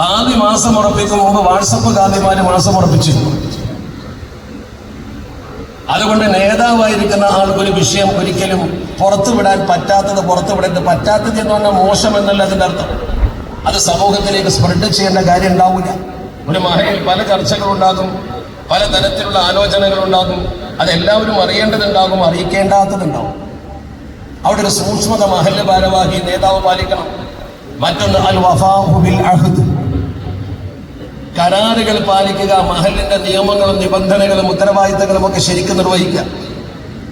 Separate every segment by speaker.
Speaker 1: കാതി മാസം ഉറപ്പിക്കും മുമ്പ് വാട്സപ്പ് കാതിമാര് മാസം ഉറപ്പിച്ചു. അതുകൊണ്ട് നേതാവായിരിക്കുന്ന ആൾക്ക് ഒരു വിഷയം ഒരിക്കലും പുറത്തുവിടാൻ പറ്റാത്തത് പുറത്തു പറ്റാത്തത് എന്ന് പറഞ്ഞാൽ മോശം എന്നല്ല അതിന്റെ അർത്ഥം. അത് സമൂഹത്തിലേക്ക് സ്പ്രെഡ് ചെയ്യേണ്ട കാര്യം ഉണ്ടാവില്ല ഒരു മഹയിൽ പല ചർച്ചകളുണ്ടാകും പല തരത്തിലുള്ള ആലോചനകളുണ്ടാകും. അതെല്ലാവരും അറിയേണ്ടതുണ്ടാകും അറിയിക്കേണ്ടാത്തതുണ്ടാകും. അവിടെ ഒരു സൂക്ഷ്മത മഹല്ല് ഭാരവാഹി നേതാവ് പാലിക്കണം. മറ്റൊന്ന് അൽ വഫാഹു ബിൽ അഹ്ദ് കരാറുകൾ പാലിക്കുക മഹലിന്റെ നിയമങ്ങളും നിബന്ധനകളും ഉത്തരവാദിത്തങ്ങളും ഒക്കെ ശരിക്കും നിർവഹിക്കുക.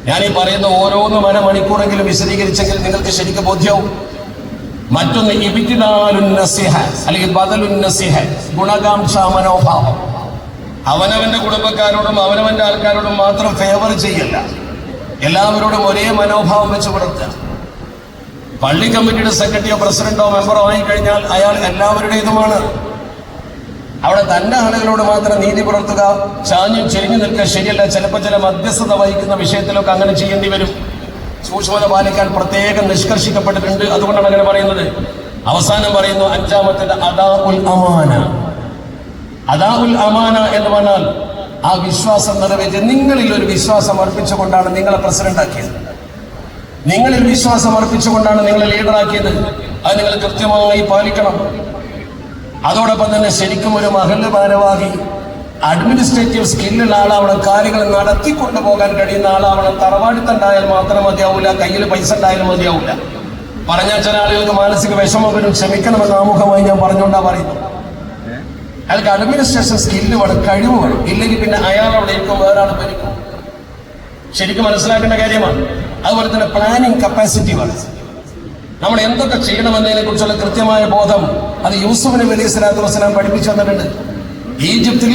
Speaker 1: ഞാൻ ഈ പറയുന്ന ഓരോന്നും അരമണിക്കൂറെങ്കിലും വിശദീകരിച്ചെങ്കിൽ നിങ്ങൾക്ക് ശരിക്കും ബോധ്യവും. മറ്റൊന്ന് അല്ലെങ്കിൽ ബദലുൻ നസിഹ ഗുണകാംക്ഷ മനോഭാവം. അവനവന്റെ കുടുംബക്കാരോടും അവനവന്റെ ആൾക്കാരോടും മാത്രം ഫേവർ ചെയ്യല്ല. എല്ലാവരോടും ഒരേ മനോഭാവം വെച്ച് പുലർത്തുക. പള്ളി കമ്മിറ്റിയുടെ സെക്രട്ടറിയോ പ്രസിഡന്റോ മെമ്പറോ ആയിക്കഴിഞ്ഞാൽ അയാൾ എല്ലാവരുടേതുമാണ്. അവിടെ തന്റെ ആളുകളോട് മാത്രം നീതി പുലർത്തുക. ചാഞ്ഞു ചെരിഞ്ഞു നിൽക്കുക ശരിയല്ല. ചിലപ്പോൾ ചില മധ്യസ്ഥത വഹിക്കുന്ന വിഷയത്തിലൊക്കെ അങ്ങനെ ചെയ്യേണ്ടി വരും. സൂക്ഷ്മത പാലിക്കാൻ പ്രത്യേകം നിഷ്കർഷിക്കപ്പെട്ടിട്ടുണ്ട്. അതുകൊണ്ടാണ് അങ്ങനെ പറയുന്നത്. അവസാനം പറയുന്നു അഞ്ചാമത്തെ അദാ ഉൽ അമാന. അദാ ഉൽ അമാന എന്ന് പറഞ്ഞാൽ ആ വിശ്വാസം നിറവേറ്റി നിങ്ങളിൽ ഒരു വിശ്വാസം അർപ്പിച്ചുകൊണ്ടാണ് നിങ്ങളെ പ്രസിഡന്റ് ആക്കിയത്. നിങ്ങളിൽ വിശ്വാസം അർപ്പിച്ചുകൊണ്ടാണ് നിങ്ങളെ ലീഡറാക്കിയത്. അത് നിങ്ങൾ കൃത്യമായി പാലിക്കണം. അതോടൊപ്പം തന്നെ ശരിക്കും ഒരു മഹല്ല് ഭാരവാഹി അഡ്മിനിസ്ട്രേറ്റീവ് സ്കില്ലുള്ള ആളാവണം കാര്യങ്ങൾ നടത്തിക്കൊണ്ടു പോകാൻ കഴിയുന്ന ആളാവണം. തറവാടിത്തുണ്ടായാൽ മാത്രം മതിയാവില്ല കയ്യിൽ പൈസ ഉണ്ടായാലും മതിയാവില്ല പറഞ്ഞാൽ ചില ആളുകൾക്ക് മാനസിക വിഷമം ക്ഷമിക്കണമെന്ന് ആമുഖമായി ഞാൻ പറഞ്ഞുകൊണ്ടാ പറയുന്നു അയാൾക്ക് അഡ്മിനിസ്ട്രേഷൻ സ്കില്ല് വേണം കഴിവ് വേണം ഇല്ലെങ്കിൽ പിന്നെ അയാൾ അവിടെ ഇരിക്കും വേറെ ആൾ ഭരിക്കും ശരിക്കും മനസ്സിലാക്കേണ്ട കാര്യമാണ്. അതുപോലെ തന്നെ പ്ലാനിങ് കപ്പാസിറ്റി വേണം നമ്മൾ എന്തൊക്കെ ചെയ്യണമെന്നതിനെ കുറിച്ചുള്ള കൃത്യമായ ബോധം അത് യൂസുഫ് നബി അലൈഹി സ്വലാത്തു വസ്സലാം പഠിപ്പിച്ചു തന്നിട്ടുണ്ട്. ഈജിപ്തിൽ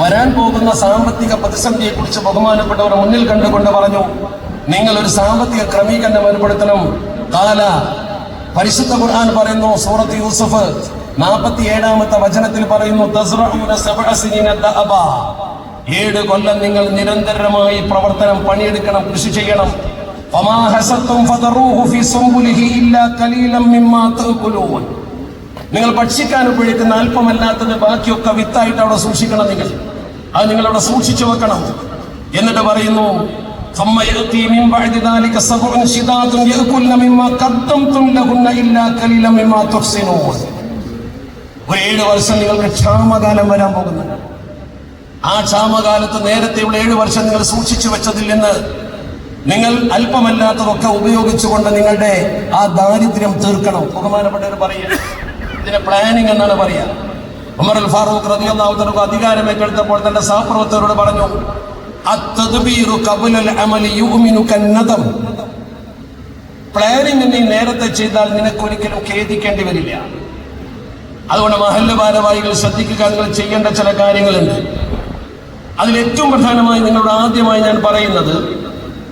Speaker 1: വരാൻ പോകുന്ന സാമ്പത്തിക പ്രതിസന്ധിയെ കുറിച്ച് ബഹുമാനപ്പെട്ടവർ മുന്നിൽ കണ്ടുകൊണ്ട് പറഞ്ഞു നിങ്ങൾ ഒരു സാമ്പത്തിക ക്രമീകരണം ഏർപ്പെടുത്തണം. കാല പരിശുദ്ധ ഖുർആൻ പറയുന്നു സൂറത്ത് യൂസഫ് നാൽപ്പത്തി ഏഴാമത്തെ വചനത്തിൽ പറയുന്നു. ഏഴ് കൊല്ലം നിങ്ങൾ നിരന്തരമായി പ്രവർത്തനം പണിയെടുക്കണം കൃഷി ചെയ്യണം. നിങ്ങൾ ഭക്ഷിക്കാൻ ഉപയോഗിക്കുന്ന അല്പമല്ലാത്തത് ബാക്കിയൊക്കെ വിത്തായിട്ട് അവിടെ സൂക്ഷിക്കണം നിങ്ങൾ. അത് നിങ്ങൾ അവിടെ സൂക്ഷിച്ചു വെക്കണം. എന്നിട്ട് പറയുന്നു ഒരു ഏഴ് വർഷം നിങ്ങൾക്ക് ക്ഷാമകാലം വരാൻ പോകുന്നു. ആ ക്ഷാമകാലത്ത് നേരത്തെയുള്ള ഏഴ് വർഷം നിങ്ങൾ സൂക്ഷിച്ചു വെച്ചതിൽ നിന്ന് നിങ്ങൾ അല്പമല്ലാത്തതൊക്കെ ഉപയോഗിച്ചുകൊണ്ട് നിങ്ങളുടെ ആ ദാരിദ്ര്യം തീർക്കണം. ബഹുമാനപ്പെട്ടവർ പറയുക. ഇതിനെ പ്ലാനിങ് എന്നാണ് പറയുക. ഉമർ അൽ ഫാറൂഖ് റതിയൊന്നാമത്തർക്ക് അധികാരം ഏറ്റെടുത്തപ്പോൾ തന്റെ സഹപ്രവർത്തകരോട് പറഞ്ഞു. പ്ലാനിങ് നീ നേരത്തെ ചെയ്താൽ നിനക്കൊരിക്കലും ഖേദിക്കേണ്ടി വരില്ല. അതുകൊണ്ട് മഹല്ല ഭാരവാഹികൾ ശ്രദ്ധിക്കുക നിങ്ങൾ ചെയ്യേണ്ട ചില കാര്യങ്ങളുണ്ട്. അതിൽ ഏറ്റവും പ്രധാനമായി നിങ്ങളോട് ആദ്യമായി ഞാൻ പറയുന്നത്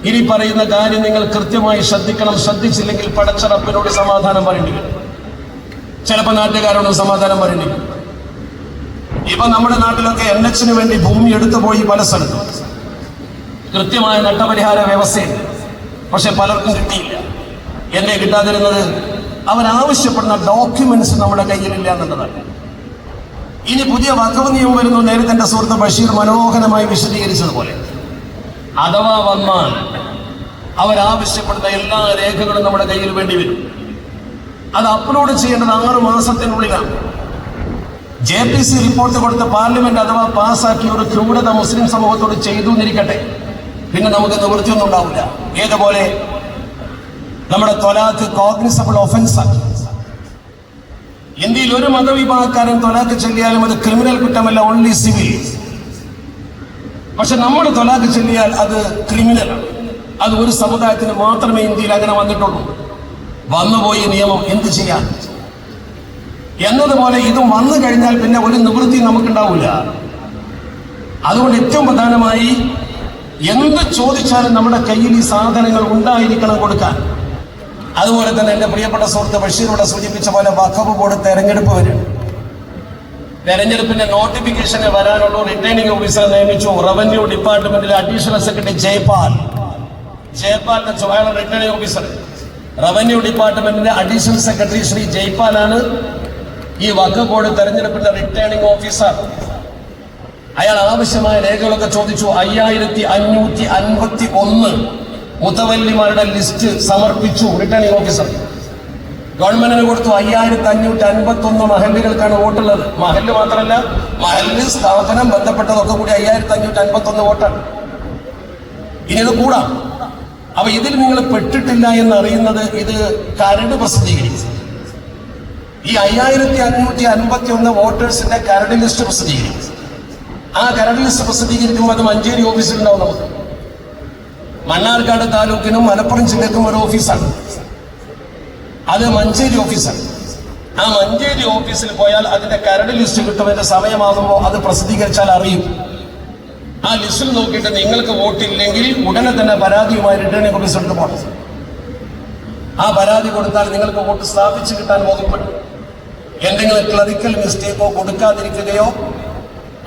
Speaker 1: ഇനി പറയുന്ന കാര്യം നിങ്ങൾ കൃത്യമായി ശ്രദ്ധിക്കണം. ശ്രദ്ധിച്ചില്ലെങ്കിൽ പടച്ചറപ്പിനോട് സമാധാനം പറയേണ്ടി വരും. ചിലപ്പോൾ നാട്ടുകാരോട് സമാധാനം പറയേണ്ടി വരും. ഇപ്പൊ നമ്മുടെ നാട്ടിലൊക്കെ എൻ എച്ചിന് വേണ്ടി ഭൂമി എടുത്തു പോയി പല സ്ഥലത്തും. കൃത്യമായ നഷ്ടപരിഹാര വ്യവസ്ഥയുണ്ട്. പക്ഷെ പലർക്കും കിട്ടിയില്ല. എന്നെ കിട്ടാതിരുന്നത് അവൻ ആവശ്യപ്പെടുന്ന ഡോക്യുമെന്റ്സ് നമ്മുടെ കയ്യിലില്ല എന്നുള്ളതാണ്. ഇനി പുതിയ വക്കവ് നിയമം വരുന്നു. നേരത്തെ സുഹൃത്ത് ബഷീർ മനോഹരമായി വിശദീകരിച്ചതുപോലെ. അഥവാ വന്നാൽ അവരാവശ്യപ്പെടുന്ന എല്ലാ രേഖകളും നമ്മുടെ കയ്യിൽ വേണ്ടി വരും. അത് അപ്ലോഡ് ചെയ്യേണ്ടത് ആറു മാസത്തിനുള്ളിലാണ് ജെ പി സി റിപ്പോർട്ട് കൊടുത്ത് പാർലമെന്റ് അഥവാ പാസ്സാക്കിയ ഒരു ക്രൂരത മുസ്ലിം സമൂഹത്തോട് ചെയ്തു എന്നിരിക്കട്ടെ. പിന്നെ നമുക്ക് നിവൃത്തിയൊന്നും ഉണ്ടാവില്ല. ഏതുപോലെ? നമ്മുടെ തൊലാത്ത് കോഗ്നിസബിൾ ഒഫൻസ് ആക്കി ഇന്ത്യയിൽ ഒരു മതവിഭാഗക്കാരൻ തൊലാക്ക് ചൊല്ലിയാലും അത് ക്രിമിനൽ കുറ്റമല്ല ഓൺലി സിവിൽ പക്ഷെ നമ്മൾ തൊലാക്ക് ചൊല്ലിയാൽ അത് ക്രിമിനലാണ് അത് ഒരു സമുദായത്തിന് മാത്രമേ ഇന്ത്യയിൽ അങ്ങനെ വന്നിട്ടുള്ളൂ. വന്നുപോയ നിയമം എന്ത് ചെയ്യാൻ? എന്നതുപോലെ ഇത് വന്നു കഴിഞ്ഞാൽ പിന്നെ ഒരു നിവൃത്തി നമുക്കുണ്ടാവില്ല അതുകൊണ്ട് ഏറ്റവും പ്രധാനമായി എന്ത് ചോദിച്ചാലും നമ്മുടെ കയ്യിൽ ഈ സാധനങ്ങൾ ഉണ്ടായിരിക്കണം കൊടുക്കാൻ. അതുപോലെ തന്നെ എന്റെ പ്രിയപ്പെട്ട സുഹൃത്ത് ബഷീറോടെ സൂചിപ്പിച്ച പോലെ വഖഫ് ബോർഡ് തെരഞ്ഞെടുപ്പ് വരും. തെരഞ്ഞെടുപ്പിന്റെ നോട്ടിഫിക്കേഷന് വരാനുള്ള റിട്ടേണിംഗ് ഓഫീസറെ നിയമിച്ചു. റവന്യൂ ഡിപ്പാർട്ട്മെന്റിലെ അഡീഷണൽ സെക്രട്ടറി ജയ്പാൽ. ജയ്പാലിന്റെ ചുമതല റിട്ടേണിംഗ് ഓഫീസർ റവന്യൂ ഡിപ്പാർട്ട്മെന്റിന്റെ അഡീഷണൽ സെക്രട്ടറി ശ്രീ ജയ്പാലാണ് ഈ വഖഫ് ബോർഡ് തെരഞ്ഞെടുപ്പിന്റെ റിട്ടേണിംഗ് ഓഫീസർ അയാൾ ആവശ്യമായ രേഖകളൊക്കെ ചോദിച്ചു. അയ്യായിരത്തി അഞ്ഞൂറ്റി അൻപത്തി ഒന്ന് മുത്തവല്ലിമാരുടെ ലിസ്റ്റ് സമർപ്പിച്ചു റിട്ടേണിംഗ് ഓഫീസർ ഗവൺമെന്റിന് കൊടുത്തു അയ്യായിരത്തി അഞ്ഞൂറ്റി അൻപത്തി ഒന്ന് മഹല്ലുകൾക്കാണ് വോട്ടുള്ളത്. മഹല്ല് മാത്രമല്ല മഹല്ല് സ്ഥാപനം ബന്ധപ്പെട്ടതൊക്കെ കൂടി അയ്യായിരത്തി അഞ്ഞൂറ്റി അൻപത്തി ഒന്ന് വോട്ടാണ്. ഇനി ഇത് കൂടാം. അപ്പൊ ഇതിൽ നിങ്ങൾ പെട്ടിട്ടില്ല എന്ന് അറിയുന്നത് ഇത് കരട് പ്രസിദ്ധീകരിച്ചു. ഈ അയ്യായിരത്തി അഞ്ഞൂറ്റി അൻപത്തി ഒന്ന് വോട്ടേഴ്സിന്റെ കരട് ലിസ്റ്റ് പ്രസിദ്ധീകരിച്ചു. ആ കരട് ലിസ്റ്റ് പ്രസിദ്ധീകരിക്കുമ്പോൾ അത് മഞ്ചേരി ഓഫീസിലുണ്ടാവും നമുക്ക്. മണ്ണാർക്കാട് താലൂക്കിനും മലപ്പുറം ജില്ലക്കും ഒരു ഓഫീസാണ്. അത് മഞ്ചേരി ഓഫീസാണ്. ആ മഞ്ചേരി ഓഫീസിൽ പോയാൽ അതിന്റെ കരട് ലിസ്റ്റ് കിട്ടുന്നതിന്റെ സമയമാകുമ്പോൾ അത് പ്രസിദ്ധീകരിച്ചാൽ അറിയും. ആ ലിസ്റ്റിൽ നോക്കിയിട്ട് നിങ്ങൾക്ക് വോട്ടില്ലെങ്കിൽ ഉടനെ തന്നെ പരാതിയുമായി റിട്ടേണിംഗ് ഓഫീസർക്ക് പോകണം. ആ പരാതി കൊടുത്താൽ നിങ്ങൾക്ക് വോട്ട് സ്ഥാപിച്ചു കിട്ടാൻ ബോധ്യപ്പെട്ടു എന്തെങ്കിലും ക്ലറിക്കൽ മിസ്റ്റേക്കോ കൊടുക്കാതിരിക്കുകയോ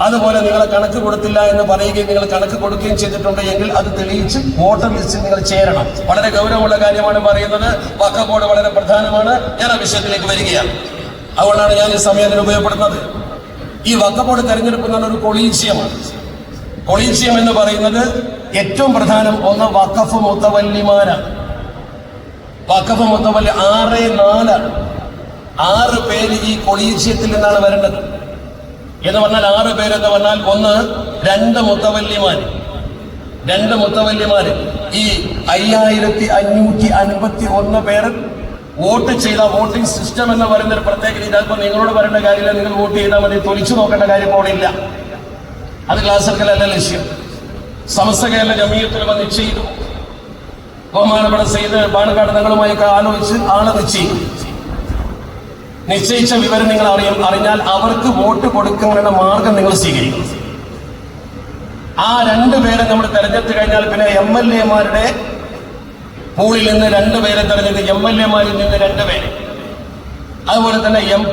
Speaker 1: അതുപോലെ നിങ്ങളെ കണക്ക് കൊടുത്തില്ല എന്ന് പറയുകയും നിങ്ങൾ കണക്ക് കൊടുക്കുകയും ചെയ്തിട്ടുണ്ടെങ്കിൽ അത് തെളിയിച്ച് വോട്ടർ ലിസ്റ്റിൽ നിങ്ങൾ ചേരണം. വളരെ ഗൗരവമുള്ള കാര്യമാണ് പറയുന്നത്. വക്കബോർഡ് വളരെ പ്രധാനമാണ്. ഞാൻ ആ വിഷയത്തിലേക്ക് വരികയാണ്. അതുകൊണ്ടാണ് ഞാൻ ഈ സമയം അതിന് ഉപയോഗപ്പെടുന്നത് ഈ വക്കബോർഡ് തെരഞ്ഞെടുപ്പ് എന്നുള്ള ഒരു കൊളീജിയമാണ്. കൊളീജിയം എന്ന് പറയുന്നത് ഏറ്റവും പ്രധാനം ഒന്ന് വഖഫ് മുത്തവല്ലിമാരാണ് വഖഫ് മുത്തവല്ലി ആറ് നാല്. ആറ് പേര് ഈ കൊളീഷ്യത്തിൽ നിന്നാണ് വരേണ്ടത്. എന്ന് പറഞ്ഞാൽ ആറ് പേരെന്ന് പറഞ്ഞാൽ ഒന്ന് രണ്ട് മുത്തവല്ലിമാർ രണ്ട് മുത്തവല്ലിമാർ ഈ അയ്യായിരത്തി അഞ്ഞൂറ്റി അൻപത്തി ഒന്ന് പേര് വോട്ട് ചെയ്ത വോട്ടിംഗ് സിസ്റ്റം എന്ന് പറയുന്ന ഒരു പ്രത്യേക രീതി അതിപ്പോ നിങ്ങളോട് പറയേണ്ട കാര്യമില്ല. നിങ്ങൾ വോട്ട് ചെയ്താൽ മതി. തൊലിച്ചു നോക്കേണ്ട കാര്യം അവിടെ ഇല്ല. അത് ക്ലാസ്സർക്കലല്ല ലക്ഷ്യം സമസ്ത കേരള ജമീയത്തിൽ നിശ്ചയിച്ചു ബഹുമാനപ്പെട്ട സെയ്ത് പാണക്കാട് തങ്ങളുമായൊക്കെ ആലോചിച്ച് ആണ് നിശ്ചയിക്കും നിശ്ചയിച്ച വിവരം നിങ്ങൾ അറിയും. അറിഞ്ഞാൽ അവർക്ക് വോട്ട് കൊടുക്കുന്നതിനുള്ള മാർഗം നിങ്ങൾ സ്വീകരിക്കും. ആ രണ്ടുപേരെ നമ്മൾ തെരഞ്ഞെടുത്ത് കഴിഞ്ഞാൽ പിന്നെ എം എൽ എമാരുടെ പൂളിൽ നിന്ന് രണ്ടുപേരെ തെരഞ്ഞെടുത്ത് എം എൽ എമാരിൽ നിന്ന് രണ്ടുപേരെ അതുപോലെ തന്നെ എം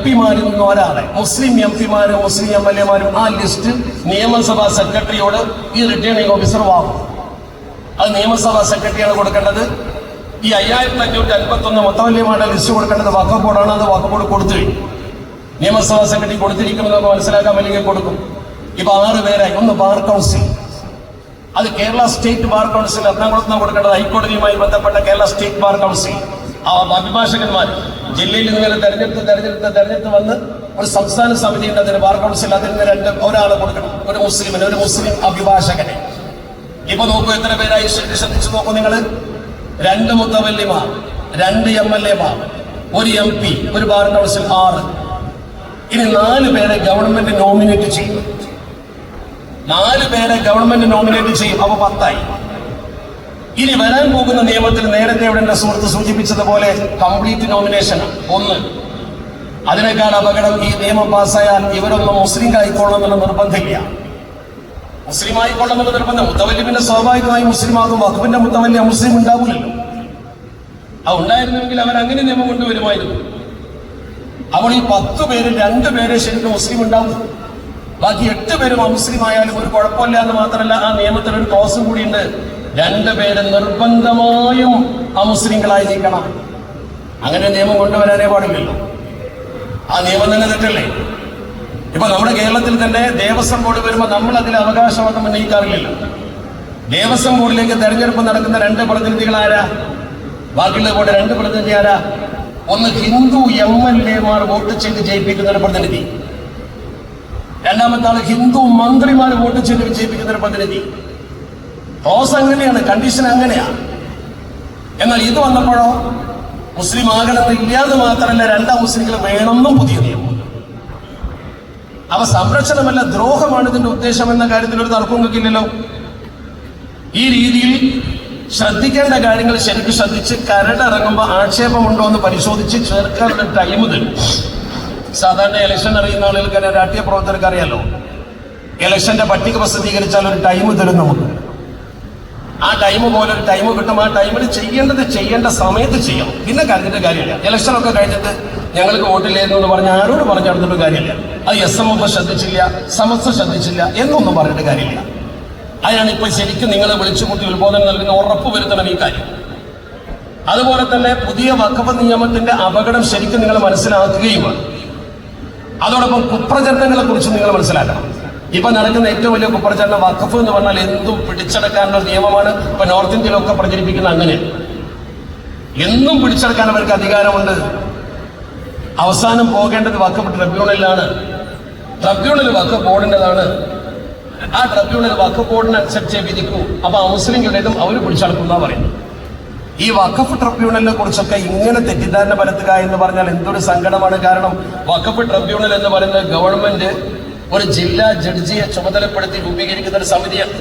Speaker 1: നിന്ന് ഒരാളെ മുസ്ലിം എം പിമാരും മുസ്ലിം എം എൽ എമാരും ആ ലിസ്റ്റ് നിയമസഭാ സെക്രട്ടറിയോട് ഈ റിട്ടേണിംഗ് ഓഫീസർ വാങ്ങും. അത് നിയമസഭാ സെക്രട്ടറിയാണ് കൊടുക്കേണ്ടത്. ഈ അയ്യായിരത്തി അഞ്ഞൂറ്റി അൻപത്തി ഒന്ന് മൊത്തവല്യമാരുടെ ലിസ്റ്റ് കൊടുക്കേണ്ടത് വഖഫ് ബോർഡാണ് അത് വഖഫ് ബോർഡ് കൊടുത്തു കഴിഞ്ഞു. നിയമസഭാ സെക്രട്ടറി കൊടുത്തിരിക്കുന്നതെന്ന് മനസ്സിലാക്കാൻ അല്ലെങ്കിൽ കൊടുക്കും. ഇപ്പൊ ആറ് പേരായി ഒന്ന് ബാർ കൗൺസിൽ. അത് കേരള സ്റ്റേറ്റ് ബാർ കൗൺസിൽ എറണാകുളത്ത് നിന്ന് കൊടുക്കേണ്ടത്. ഹൈക്കോടതിയുമായി ബന്ധപ്പെട്ട കേരള സ്റ്റേറ്റ് ബാർ കൗൺസിൽ. അഭിഭാഷകന്മാർ ജില്ലയിൽ ഇതുപോലെ തെരഞ്ഞെടുത്ത് തെരഞ്ഞെടുത്ത് തെരഞ്ഞെടുത്ത് വന്ന് ഒരു സംസ്ഥാന സമിതി ഉണ്ട് അതിന് ബാർ കൗൺസിൽ അതിൽ നിന്ന് രണ്ട് ഒരാളെ കൊടുക്കണം. ഒരു മുസ്ലിമിന് ഒരു മുസ്ലിം അഭിഭാഷകനെ. ഇപ്പൊ നോക്കൂ എത്ര പേരായി ശ്രദ്ധ- ശ്രദ്ധിച്ചു നോക്കൂ നിങ്ങൾ രണ്ട് മുത്തവല്ലിമാർ രണ്ട് എം എൽ എമാർ ഒരു എം പി ഒരു ബാർ കൗൺസിൽ ആറ്. ഇനി നാല് പേരെ ഗവൺമെന്റ് നോമിനേറ്റ് ചെയ്യും. നാല് പേരെ ഗവൺമെന്റ് നോമിനേറ്റ് ചെയ്യും. അപ്പൊ പത്തായി. ഇനി വരാൻ പോകുന്ന നിയമത്തിൽ നേരത്തെ ഇവിടെ എന്റെ സുഹൃത്ത് സൂചിപ്പിച്ചതുപോലെ കംപ്ലീറ്റ് നോമിനേഷൻ ഒന്ന് അതിനേക്കാൾ അപകടം ഈ നിയമം പാസ്സായാൽ ഇവരൊന്നും മുസ്ലിം ആയിക്കോളണമെന്നുള്ള നിർബന്ധമില്ല. മുസ്ലിം ആയിക്കൊള്ളണമെന്ന് നിർബന്ധം. മുത്തവല്ലി പിന്നെ സ്വാഭാവികമായി മുസ്ലിം ആകും വഖഫിന്റെ മുത്തവല്ലി മുസ്ലിം ഉണ്ടാവില്ലല്ലോ. അത് ഉണ്ടായിരുന്നുവെങ്കിൽ അവൻ അങ്ങനെ നിയമം കൊണ്ടുവരുമായിരുന്നു. അപ്പോൾ ഈ പത്ത് പേര് രണ്ടു പേരെ ശരിക്കും മുസ്ലിം ഉണ്ടാവും. ബാക്കി എട്ട് പേരും അമുസ്ലിം ആയാലും ഒരു കുഴപ്പമില്ല എന്ന് മാത്രമല്ല ആ നിയമത്തിൽ ഒരു ക്ലോസും കൂടിയുണ്ട്. രണ്ട് പേര് നിർബന്ധമായും അമുസ്ലിങ്ങളായിരിക്കണം അങ്ങനെ നിയമം കൊണ്ടുവരാനേ പാടില്ലല്ലോ ആ നിയമം തന്നെ തെറ്റല്ലേ? ഇപ്പൊ നമ്മുടെ കേരളത്തിൽ തന്നെ ദേവസ്വം ബോർഡ് വരുമ്പോൾ നമ്മൾ അതിൽ അവകാശവാദം ഉന്നയിക്കാറില്ലല്ലോ. ദേവസ്വം ബോർഡിലേക്ക് തെരഞ്ഞെടുപ്പ് നടക്കുന്ന രണ്ട് പ്രതിനിധികൾ ആരാ? ബാക്കിയുള്ള ബോർഡ് രണ്ട് പ്രതിനിധി ആരാ? ഒന്ന് ഹിന്ദു എം എൽ എമാർ വോട്ട് ചെയ്ത് ജയിപ്പിക്കുന്ന ഒരു പ്രതിനിധി. രണ്ടാമത്തെ ഹിന്ദു മന്ത്രിമാർ വോട്ട് ചെയ്ത് വിജയിപ്പിക്കുന്ന ഒരു പ്രതിനിധി. ക്ലോസ് അങ്ങനെയാണ് കണ്ടീഷൻ അങ്ങനെയാണ് എന്നാൽ ഇത് വന്നപ്പോഴോ? മുസ്ലിം ആകണമെന്നില്ലാതെ മാത്രമല്ല രണ്ടാം മുസ്ലിങ്ങൾ വേണമെന്നും പുതിയ നിയമം. അവ സംരക്ഷണമല്ല ദ്രോഹമാണ് ഇതിന്റെ ഉദ്ദേശം എന്ന കാര്യത്തിൽ ഒരു തർക്കവും വെക്കില്ലല്ലോ ഈ രീതിയിൽ ശ്രദ്ധിക്കേണ്ട കാര്യങ്ങൾ ശരിക്കും ശ്രദ്ധിച്ച് കരടിറങ്ങുമ്പോൾ ആക്ഷേപമുണ്ടോ എന്ന് പരിശോധിച്ച് ചേർക്കാനുള്ള ടൈം തരും സാധാരണ ഇലക്ഷൻ അറിയുന്ന ആളുകൾക്ക് രാഷ്ട്രീയ പ്രവർത്തകർക്ക് അറിയാലോ. ഇലക്ഷന്റെ പട്ടിക പ്രസിദ്ധീകരിച്ചാൽ ഒരു ടൈം തരും നമുക്ക്. ആ ടൈം പോലെ ഒരു ടൈം കിട്ടും ആ ടൈമിൽ ചെയ്യേണ്ടത് ചെയ്യേണ്ട സമയത്ത് ചെയ്യണം. പിന്നെ കാര്യത്തിന്റെ കാര്യമില്ല. ഇലക്ഷനൊക്കെ കഴിഞ്ഞിട്ട് ഞങ്ങൾക്ക് വോട്ടില്ലായിരുന്നു എന്ന് പറഞ്ഞ് ആരോട് നടന്നിട്ട് കാര്യമില്ല. അത് എസ് എം എഫ് ശ്രദ്ധിച്ചില്ല സമസ്ത ശ്രദ്ധിച്ചില്ല എന്നൊന്നും പറഞ്ഞിട്ട് കാര്യമില്ല. അതിനാണ് ഇപ്പൊ ശരിക്കും നിങ്ങളെ വിളിച്ചുകൂട്ടി ഉത്ബോധനം നൽകുന്ന ഉറപ്പ് വരുത്തണം ഈ കാര്യം. അതുപോലെ തന്നെ പുതിയ വക്കഫ് നിയമത്തിന്റെ അപകടം ശരിക്കും നിങ്ങൾ മനസ്സിലാക്കുകയുമാണ് അതോടൊപ്പം കുപ്രചരണങ്ങളെ കുറിച്ച് നിങ്ങൾ മനസ്സിലാക്കണം. ഇപ്പൊ നടക്കുന്ന ഏറ്റവും വലിയ കുപ്രചരണം വഖഫ് എന്ന് പറഞ്ഞാൽ എന്തും പിടിച്ചെടുക്കാനുള്ള നിയമമാണ് ഇപ്പൊ നോർത്ത് ഇന്ത്യയിലൊക്കെ പ്രചരിപ്പിക്കുന്ന അങ്ങനെ. എന്നും പിടിച്ചെടുക്കാൻ അവർക്ക് അധികാരമുണ്ട്. അവസാനം പോകേണ്ടത് വഖഫ് ട്രിബ്യൂണലിലാണ്. ട്രിബ്യൂണൽ വഖഫ് ബോർഡിന്റെതാണ്. ആ ട്രിബ്യൂണൽ വഖഫ് ബോർഡിനനുസരിച്ച് വിധിക്കൂ. അപ്പൊ മുസ്ലിങ്ങളുടേതും അവർ പിടിച്ചെടുക്കുന്ന പറയുന്നത്. ഈ വഖഫ് ട്രിബ്യൂണലിനെ കുറിച്ചൊക്കെ ഇങ്ങനെ തെറ്റിദ്ധാരണ പരത്തുക എന്ന് പറഞ്ഞാൽ എന്തൊരു സങ്കടമാണ്. കാരണം വഖഫ് ട്രിബ്യൂണൽ എന്ന് പറയുന്നത് ഗവൺമെന്റ് ഒരു ജില്ലാ ജഡ്ജിയെ ചുമതലപ്പെടുത്തി രൂപീകരിക്കുന്ന ഒരു സമിതിയാണ്.